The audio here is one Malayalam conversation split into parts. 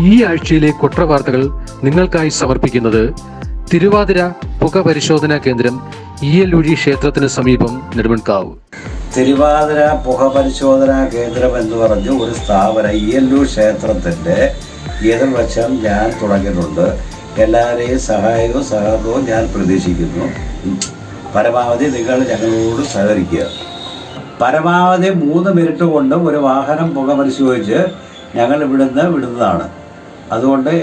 ഈ ആഴ്ചയിലെ കൊട്ര വാർത്തകൾ നിങ്ങൾക്കായി സമർപ്പിക്കുന്നത് തിരുവാതിര പുക പരിശോധനാ കേന്ദ്രം ഉഴി ക്ഷേത്രത്തിന് സമീപം നെടുമൺകാവ് തിരുവാതിര പുക പരിശോധനാ കേന്ദ്രം എന്ന് പറഞ്ഞ് ഒരു സ്ഥാപനം ഉ ക്ഷേത്രത്തിന്റെ എതിർവശം ഞാൻ തുടങ്ങിയിട്ടുണ്ട്. എല്ലാവരെയും സഹായവും സഹകരണവും ഞാൻ പ്രതീക്ഷിക്കുന്നു. പരമാവധി നിങ്ങൾ ഞങ്ങളോട് സഹകരിക്കുക. പരമാവധി മൂന്ന് മിനിറ്റ് കൊണ്ട് ഒരു വാഹനം പുക പരിശോധിച്ച് ഞങ്ങൾ ഇവിടുന്ന് വിടുന്നതാണ്. അതുകൊണ്ട്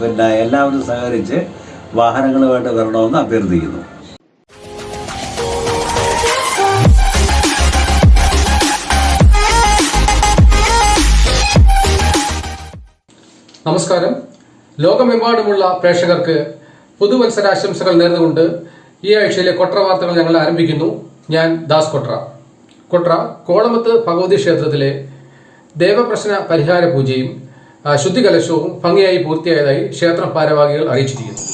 പിന്നെ എല്ലാവരും സഹകരിച്ച് വാഹനങ്ങളുമായിട്ട് വരണമെന്ന് അഭ്യർത്ഥിക്കുന്നു. നമസ്കാരം. ലോകമെമ്പാടുമുള്ള പ്രേക്ഷകർക്ക് പുതുവത്സരാശംസകൾ നേർന്നുകൊണ്ട് ഈ ആഴ്ചയിലെ കൊട്ര വാർത്തകൾ ഞങ്ങൾ ആരംഭിക്കുന്നു. ഞാൻ ദാസ് കൊട്ര. കൊട്ര കോളമത്ത് ഭഗവതി ക്ഷേത്രത്തിലെ ദേവപ്രശ്ന പരിഹാര പൂജയും ശുദ്ധികലശവും ഭംഗിയായി പൂർത്തിയായതായി ക്ഷേത്ര ഭാരവാഹികൾ അറിയിച്ചിരിക്കുന്നു.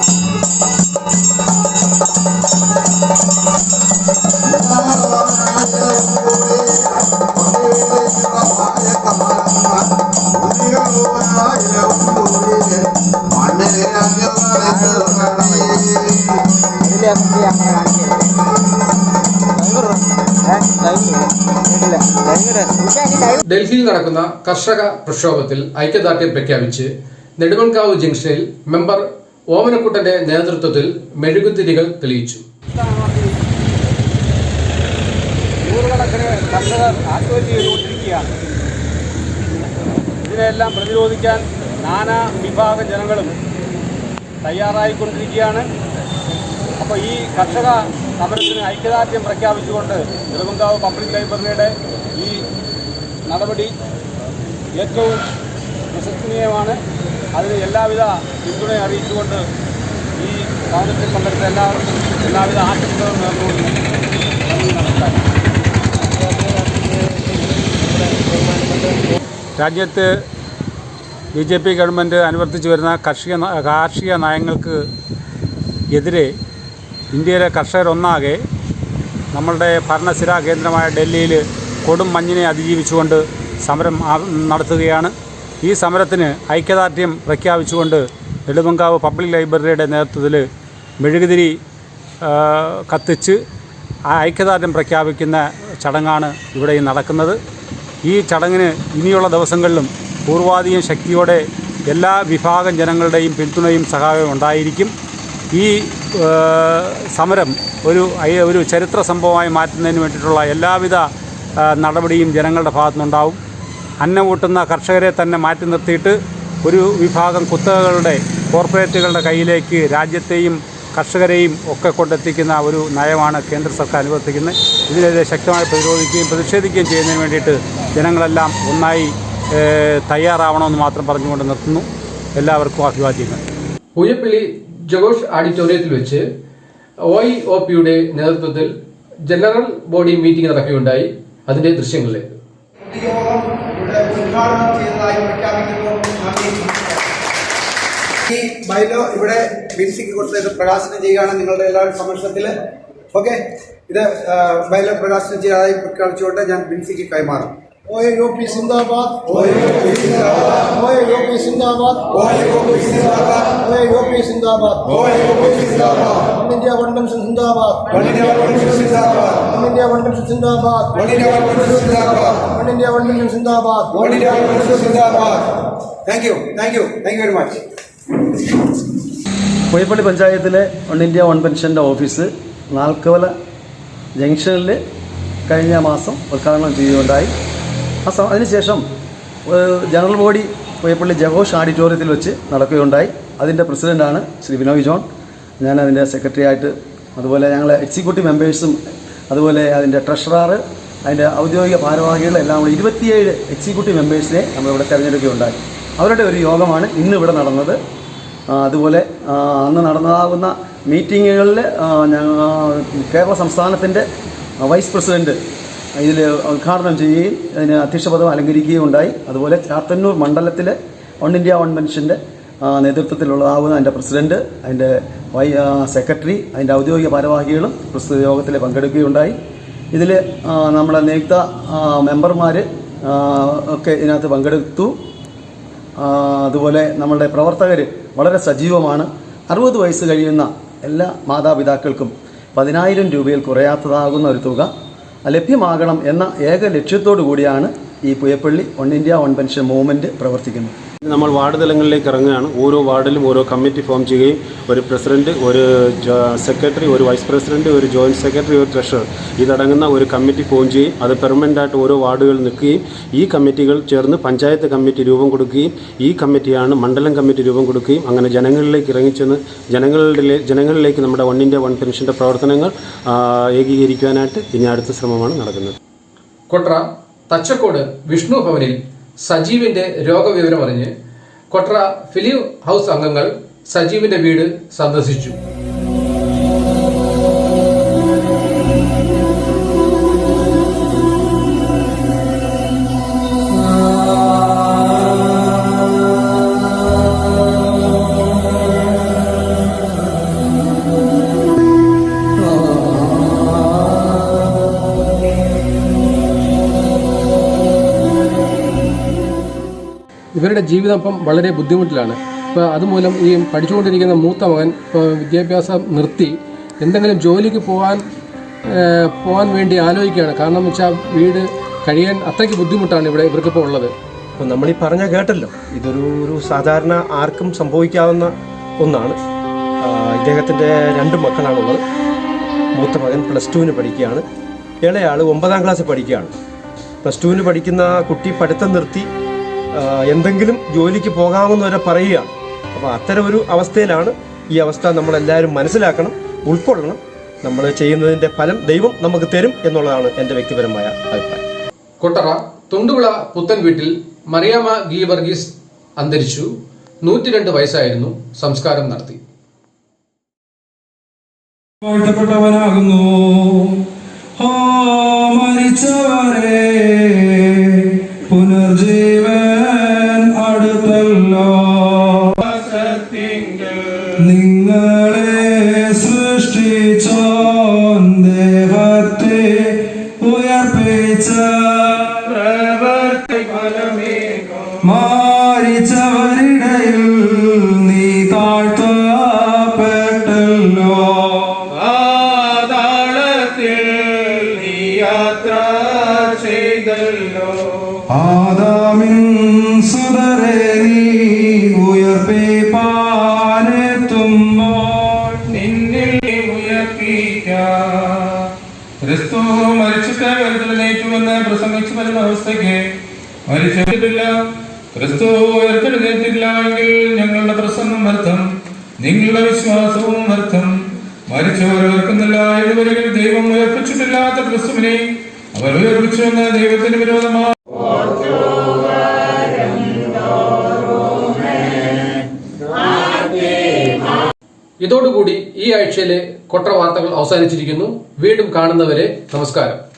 ഡൽഹിയിൽ നടക്കുന്ന കർഷക പ്രക്ഷോഭത്തിൽ ഐക്യദാർഢ്യം പ്രഖ്യാപിച്ച് നെടുമൺകാവ് ജംഗ്ഷനിൽ മെമ്പർ ഓമനക്കുട്ടന്റെ നേതൃത്വത്തിൽ മെഴുകുതിരികൾ തെളിയിച്ചു. ഇതിനെല്ലാം പ്രതിരോധിക്കാൻ നാനാ വിഭാഗ ജനങ്ങളും തയ്യാറായിക്കൊണ്ടിരിക്കുകയാണ്. അപ്പോൾ ഈ കർഷക സമരത്തിന് ഐക്യദാർഢ്യം പ്രഖ്യാപിച്ചുകൊണ്ട് നെടുമങ്കാവ് പബ്ലിക് ലൈബ്രറിയുടെ ഈ നടപടി ഏറ്റവും പ്രശംസനീയമാണ്. അതിന് എല്ലാവിധ പിന്തുണ അറിയിച്ചുകൊണ്ട് ഈ സമരത്തിൽ പങ്കെടുത്ത എല്ലാവർക്കും എല്ലാവിധ ആശംസകളും നേർന്നുകൊണ്ട് രാജ്യത്ത് ബി ജെ പി ഗവൺമെന്റ് അനുവർത്തിച്ചു വരുന്ന കാർഷിക കാർഷിക നയങ്ങൾക്ക് എതിരെ ഇന്ത്യയിലെ കർഷകരൊന്നാകെ നമ്മളുടെ ഭരണസിരാ കേന്ദ്രമായ ഡൽഹിയിൽ കൊടും മഞ്ഞിനെ അതിജീവിച്ചുകൊണ്ട് സമരം നടത്തുകയാണ്. ഈ സമരത്തിന് ഐക്യദാർഢ്യം പ്രഖ്യാപിച്ചുകൊണ്ട് നെടുമങ്കാവ് പബ്ലിക് ലൈബ്രറിയുടെ നേതൃത്വത്തിൽ മെഴുകുതിരി കത്തിച്ച് ആ ഐക്യദാർഢ്യം പ്രഖ്യാപിക്കുന്ന ചടങ്ങാണ് ഇവിടെ നടക്കുന്നത്. ഈ ചടങ്ങിന് ഇനിയുള്ള ദിവസങ്ങളിലും പൂർവാധികം ശക്തിയോടെ എല്ലാ വിഭാഗം ജനങ്ങളുടെയും പിന്തുണയും സഹായവും ഉണ്ടായിരിക്കും. ഈ സമരം ഒരു ഒരു ചരിത്ര സംഭവമായി മാറ്റുന്നതിന് വേണ്ടിയിട്ടുള്ള എല്ലാവിധ നടപടിയും ജനങ്ങളുടെ ഭാഗത്തുനിന്നുണ്ടാവും. അന്നം കൂട്ടുന്ന കർഷകരെ തന്നെ മാറ്റി നിർത്തിയിട്ട് ഒരു വിഭാഗം കുത്തകകളുടെ കോർപ്പറേറ്റുകളുടെ കയ്യിലേക്ക് രാജ്യത്തെയും കർഷകരെയും ഒക്കെ കൊണ്ടെത്തിക്കുന്ന ഒരു നയമാണ് കേന്ദ്ര സർക്കാർ അനുവർത്തിക്കുന്നത്. ഇതിനെതിരെ ശക്തമായി പ്രതിരോധിക്കുകയും പ്രതിഷേധിക്കുകയും ചെയ്യുന്നതിന് വേണ്ടിയിട്ട് ജനങ്ങളെല്ലാം ഒന്നായി തയ്യാറാവണമെന്ന് മാത്രം പറഞ്ഞുകൊണ്ട് നിർത്തുന്നു. എല്ലാവർക്കും അഭിവാദ്യങ്ങൾ. പൂയപ്പള്ളി ജഗോഷ് ഓഡിറ്റോറിയത്തിൽ വെച്ച് ഒ ഇ ഒ പിയുടെ നേതൃത്വത്തിൽ ജനറൽ ബോഡി മീറ്റിംഗ് നടക്കുകയുണ്ടായി. അതിന്റെ ദൃശ്യങ്ങളിലേക്ക്. ഈ ബൈലോ ഇവിടെ ബിൻസിക്ക് കൊടുത്ത് ഇത് പ്രകാശനം ചെയ്യുകയാണ് നിങ്ങളുടെ എല്ലാവരുടെ സമക്ഷത്തിൽ ഓക്കെ. ഇത് ബൈലോ പ്രകാശനം ചെയ്യാതായി പ്രഖ്യാപിച്ചുകൊണ്ട് ഞാൻ ബിൻസിക്ക് കൈമാറും. OAOP Zindabad. OAOP Zindabad. OAOP Zindabad. OAOP Zindabad. OAOP Zindabad. OAOP Zindabad. One India One Nation Zindabad. One India One Nation Zindabad. One India One Nation Zindabad. One India One Nation Zindabad. One India One Nation Zindabad. One India One Nation Zindabad. Thank you. Thank you. Thank you very much. Puyappally പഞ്ചായത്തിലെ വൺ ഇന്ത്യ വൺ പെൻഷന്റെ ഓഫീസ് നാൽക്കവല ജംഗ്ഷനിൽ കഴിഞ്ഞ മാസം ഉദ്ഘാടനം ചെയ്യുകയുണ്ടായി ആ അതിനുശേഷം ജനറൽ ബോഡി പുയപ്പള്ളി ജഗോഷ് ഓഡിറ്റോറിയത്തിൽ വെച്ച് നടക്കുകയുണ്ടായി. അതിന്റെ പ്രസിഡന്റാണ് ശ്രീ വിനോയ് ജോൺ. ഞാൻ അതിന്റെ സെക്രട്ടറി ആയിട്ട് അതുപോലെ ഞങ്ങൾ എക്സിക്യൂട്ടീവ് മെമ്പേഴ്സും അതുപോലെ അതിന്റെ ട്രഷറർ അതിന്റെ ഔദ്യോഗിക ഭാരവാഹികളെല്ലാം കൂടി ഇരുപത്തിയേഴ് എക്സിക്യൂട്ടീവ് മെമ്പേഴ്സിനെ നമ്മളിവിടെ തിരഞ്ഞെടുക്കുകയുണ്ടായി. അവരുടെ ഒരു യോഗമാണ് ഇന്ന് ഇവിടെ നടന്നത് അതുപോലെ അന്ന് നടന്നതാകുന്ന മീറ്റിങ്ങുകളിൽ കേരള സംസ്ഥാനത്തിന്റെ വൈസ് പ്രസിഡന്റ് ഇതിൽ ഉദ്ഘാടനം ചെയ്യുകയും അതിന് അധ്യക്ഷപദം അലങ്കരിക്കുകയും ഉണ്ടായി അതുപോലെ ചാത്തന്നൂർ മണ്ഡലത്തിലെ വൺ ഇന്ത്യ വൺ മെൻഷന്റെ നേതൃത്വത്തിലുള്ളതാവുന്ന അതിന്റെ പ്രസിഡന്റ് അതിന്റെ വൈ സെക്രട്ടറി അതിന്റെ ഔദ്യോഗിക ഭാരവാഹികളും പ്രസ്തുത യോഗത്തിൽ പങ്കെടുക്കുകയുണ്ടായി. ഇതിൽ നമ്മുടെ നിയുക്ത മെമ്പർമാർ ഒക്കെ ഇതിനകത്ത് പങ്കെടുത്തു. അതുപോലെ നമ്മളുടെ പ്രവർത്തകർ വളരെ സജീവമാണ്. അറുപത് വയസ്സ് കഴിയുന്ന എല്ലാ മാതാപിതാക്കൾക്കും പതിനായിരം രൂപയിൽ കുറയാത്തതാകുന്ന ഒരു തുക ലഭ്യമാകണം എന്ന ഏക ലക്ഷ്യത്തോടു കൂടിയാണ് ഈ Puyappally one India one pension movement പ്രവർത്തിക്കുന്നു. നമ്മൾ വാർഡ് തലങ്ങളിലേക്ക് ഇറങ്ങുകയാണ്. ഓരോ വാർഡിലും ഓരോ കമ്മിറ്റി ഫോം ചെയ്യുകയും ഒരു പ്രസിഡന്റ് ഒരു സെക്രട്ടറി ഒരു വൈസ് പ്രസിഡന്റ് ഒരു ജോയിന്റ് സെക്രട്ടറി ഒരു ട്രഷറർ. ഇതടങ്ങുന്ന ഒരു കമ്മിറ്റി ഫോം ചെയ്യും അത് പെർമനന്റ് ആയിട്ട് ഓരോ വാർഡുകൾ നിൽക്കുകയും ഈ കമ്മിറ്റികൾ ചേർന്ന് പഞ്ചായത്ത് കമ്മിറ്റി രൂപം കൊടുക്കുകയും ഈ കമ്മിറ്റിയാണ് മണ്ഡലം കമ്മിറ്റി രൂപം കൊടുക്കുകയും അങ്ങനെ ജനങ്ങളിലേക്ക് ഇറങ്ങിച്ചെന്ന് ജനങ്ങളുടെ ജനങ്ങളിലേക്ക് നമ്മുടെ വൺ ഇന്ത്യ വൺ പെൻഷന്റെ പ്രവർത്തനങ്ങൾ ഏകീകരിക്കാനായിട്ട് ഏകീകരിക്കുവാനായിട്ട് ഇനി അടുത്ത ശ്രമമാണ് നടക്കുന്നത്. കൊട്ര തച്ചക്കോട് വിഷ്ണു ഭവനിൽ സജീവിന്റെ രോഗവിവരം അറിഞ്ഞ് കൊട്ര ഫിലിം ഹൗസ് അംഗങ്ങൾ സജീവിന്റെ വീട് സന്ദർശിച്ചു. ഇവരുടെ ജീവിതം ഇപ്പം വളരെ ബുദ്ധിമുട്ടിലാണ്. ഇപ്പോൾ അതുമൂലം ഈ പഠിച്ചുകൊണ്ടിരിക്കുന്ന മൂത്ത മകൻ ഇപ്പോൾ വിദ്യാഭ്യാസം നിർത്തി. എന്തെങ്കിലും ജോലിക്ക് പോകാൻ പോകാൻ വേണ്ടി ആലോചിക്കുകയാണ്. കാരണം വെച്ചാൽ വീട് കഴിയാൻ അത്രയ്ക്ക് ബുദ്ധിമുട്ടാണ് ഇവിടെ ഇവർക്കിപ്പോൾ ഉള്ളത്. അപ്പോൾ നമ്മളീ പറഞ്ഞ കേട്ടല്ലോ. ഇതൊരു ഒരു സാധാരണ ആർക്കും സംഭവിക്കാവുന്ന ഒന്നാണ്. ഇദ്ദേഹത്തിന്റെ രണ്ട് മക്കളാണുള്ളത്. മൂത്ത മകൻ പ്ലസ് ടുവിന് പഠിക്കുകയാണ്. ഇളയാൾ ഒമ്പതാം ക്ലാസ് പഠിക്കുകയാണ്. പ്ലസ് ടുവിന് പഠിക്കുന്ന കുട്ടി പഠിത്തം നിർത്തി. എന്തെങ്കിലും ജോലിക്ക് പോകാമെന്ന് വരെ പറയുക. അപ്പോൾ അത്തരം ഒരു അവസ്ഥയിലാണ് ഈ അവസ്ഥ നമ്മളെല്ലാവരും മനസ്സിലാക്കണം ഉൾക്കൊള്ളണം. നമ്മൾ ചെയ്യുന്നതിന്റെ ഫലം ദൈവം നമുക്ക് തരും എന്നുള്ളതാണ് എന്റെ വ്യക്തിപരമായ അഭിപ്രായം. കൊട്ടറ തൊണ്ടുവിള പുത്തൻ വീട്ടിൽ മറിയാമ ഗീ വർഗീസ് അന്തരിച്ചു. നൂറ്റിരണ്ട് വയസ്സായിരുന്നു സംസ്കാരം നടത്തി. വാഴ്ത്തപ്പെട്ടവനാകുന്നു. മരിച്ചവരേ മരിച്ചവരെ സൃഷ്ടിച്ചോൻ ദേഹത്തെ ഉയർപ്പിച്ച മാരിച്ചവരിടയിൽ നീ താഴ്ത്തപ്പെട്ടല്ലോ. പാതാളത്തിൽ നീ യാത്ര ചെയ്തല്ലോ. ആദാമിൻ സുതരെ നീ ഉയർപ്പിപ്പാനെത്തുമ്പോൾ മരിച്ചിട്ട് ഉയർത്തെഴുന്നേറ്റുവെന്ന് പ്രസംഗിച്ചു വരുന്ന അവസ്ഥയ്ക്ക് മരിച്ചിട്ടില്ല. ക്രിസ്തു ഉയർത്തെഴുന്നേറ്റില്ല എങ്കിൽ ഞങ്ങളുടെ പ്രസംഗം അർത്ഥം നിങ്ങളുടെ വിശ്വാസവും അർത്ഥം മരിച്ചവർ ഉയർക്കുന്നില്ല ഇതുവരെയും ദൈവം ഉയർപ്പിച്ചിട്ടില്ലാത്ത ക്രിസ്തുവിനെ അവർ ഉയർപ്പിച്ചുവെന്ന് ദൈവത്തിന് വിരോധമാണ്. ഇതോടുകൂടി ഈ ആഴ്ചയിലെ കൊട്ട വാർത്തകൾ അവസാനിച്ചിരിക്കുന്നു. വീണ്ടും കാണുന്നവരെ നമസ്കാരം.